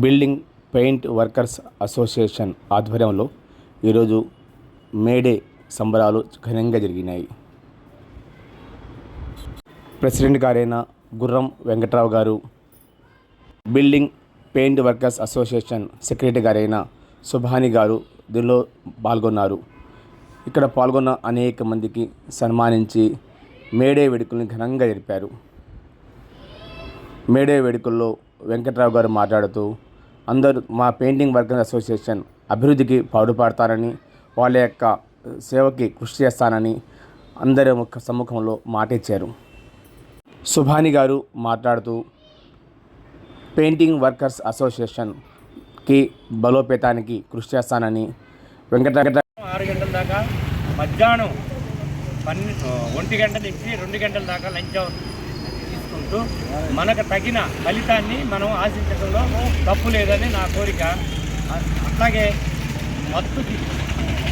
Building paint workers association ఆధ్వర్యంలో ఈరోజు May Day సంబరాలు ఘనంగా జరిగినాయి. ప్రెసిడెంట్ గారైన గుర్రం వెంకట్రావు గారు building paint workers association secretary గారైన సుభాని గారు దీనిలో పాల్గొన్నారు. ఇక్కడ పాల్గొన్న అనేక మందికి సన్మానించి మేడే వేడుకల్ని ఘనంగా జరిపారు. మేడే వేడుకల్లో వెంకట్రావు గారు మాట్లాడుతూ అందరూ మా పెయింటింగ్ వర్కర్స్ అసోసియేషన్ అభివృద్ధికి పాటుపడతారని వాళ్ళ యొక్క సేవకి కృషి చేస్తానని అందరి ముఖ సమ్ముఖంలో మాట ఇచ్చారు సుభాని గారు మాట్లాడుతూ పెయింటింగ్ వర్కర్స్ అసోసియేషన్కి బలోపేతానికి కృషి చేస్తానని వెంకట ఆరు గంటల దాకా మధ్యాహ్నం పన్నెండు ఒంటి గంట నుంచి రెండు గంటల దాకా లంచ్ అవుతుంది. చేస్తూ మనకు తగిన ఫలితాన్ని మనం ఆశించడంలో తప్పు లేదని నా కోరిక. అట్లాగే మత్తుకి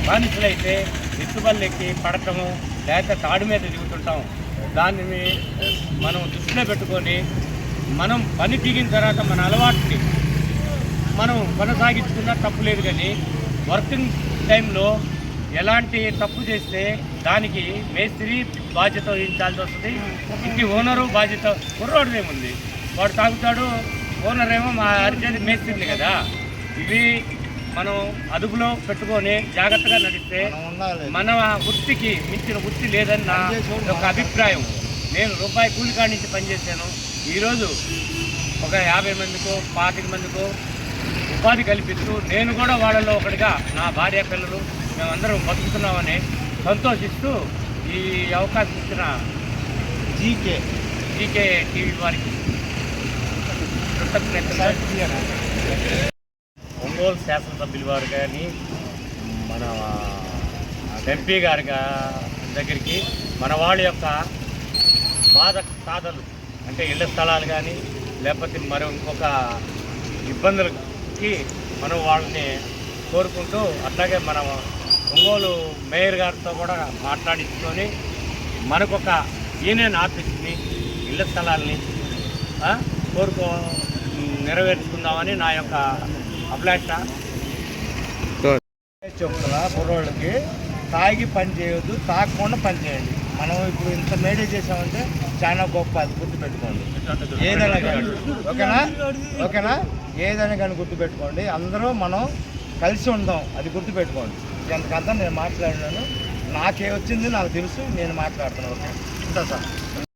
బానిసలైతే ఎత్తుబల్లెక్కి పడటము లేకపోతే తాడు మీద దిగుతుంటాం దానిని మనం దృష్టిలో పెట్టుకొని మనం పని దిగిన తర్వాత మన అలవాటుని మనం కొనసాగించుకున్నా తప్పు లేదు కానీ వర్కింగ్ టైంలో ఎలాంటి తప్పు చేస్తే దానికి మేస్త్రి బాధ్యత వహించాల్సి వస్తుంది. ఇంటి ఓనరు బాధ్యత కుర్రోడు ఏముంది వాడు తాగుతాడు ఓనర్ ఏమో మా అరిచేది మేస్తుంది కదా. ఇవి మనం అదుపులో పెట్టుకొని జాగ్రత్తగా నడిస్తే మన వృత్తికి మించిన వృత్తి లేదని నా అభిప్రాయం. నేను రూపాయి కూలికాడి నుంచి పనిచేశాను. ఈరోజు ఒక యాభై మందికో పాతిక మందికో ఉపాధి కల్పిస్తూ నేను కూడా వాళ్ళలో ఒకటిగా నా భార్య పిల్లలు మేమందరం బతుకుతున్నామని సంతోషిస్తూ ఈ అవకాశం ఇచ్చిన జీకే. జీకే టీవీ వారికి ఒంగోలు శాసనసభ్యుల వారు కానీ మన ఎంపీ గారి దగ్గరికి మన వాళ్ళ యొక్క బాధ సాధలు అంటే ఇళ్ళ స్థలాలు కానీ లేకపోతే మరి ఇంకొక ఇబ్బందులకి మనం వాళ్ళని కోరుకుంటూ అట్లాగే మన ఒంగోలు మేయర్ గారితో కూడా మాట్లాడించుకొని మనకొక యూనియన్ ఆఫీస్ని ఇళ్ళ స్థలాల్ని కోరుకో నెరవేర్చుకుందామని నా యొక్క అభిలాష. చెప్తున్నా కుర్రోళ్ళకి తాగి పని చేయొద్దు తాగకుండా పని చేయండి. మనం ఇప్పుడు ఇంత మేడే చేసామంటే చాలా గొప్ప అది గుర్తుపెట్టుకోండి. ఏదైనా కానీ. ఓకేనా? ఓకేనా? ఏదైనా కానీ గుర్తుపెట్టుకోండి. అందరూ మనం కలిసి ఉందాం. అది గుర్తుపెట్టుకోండి. ఎంతకంతా నేను మాట్లాడినాను. నాకే వచ్చింది నాకు తెలుసు నేను మాట్లాడుతున్నాను ఓకే? ఉంటా సార్.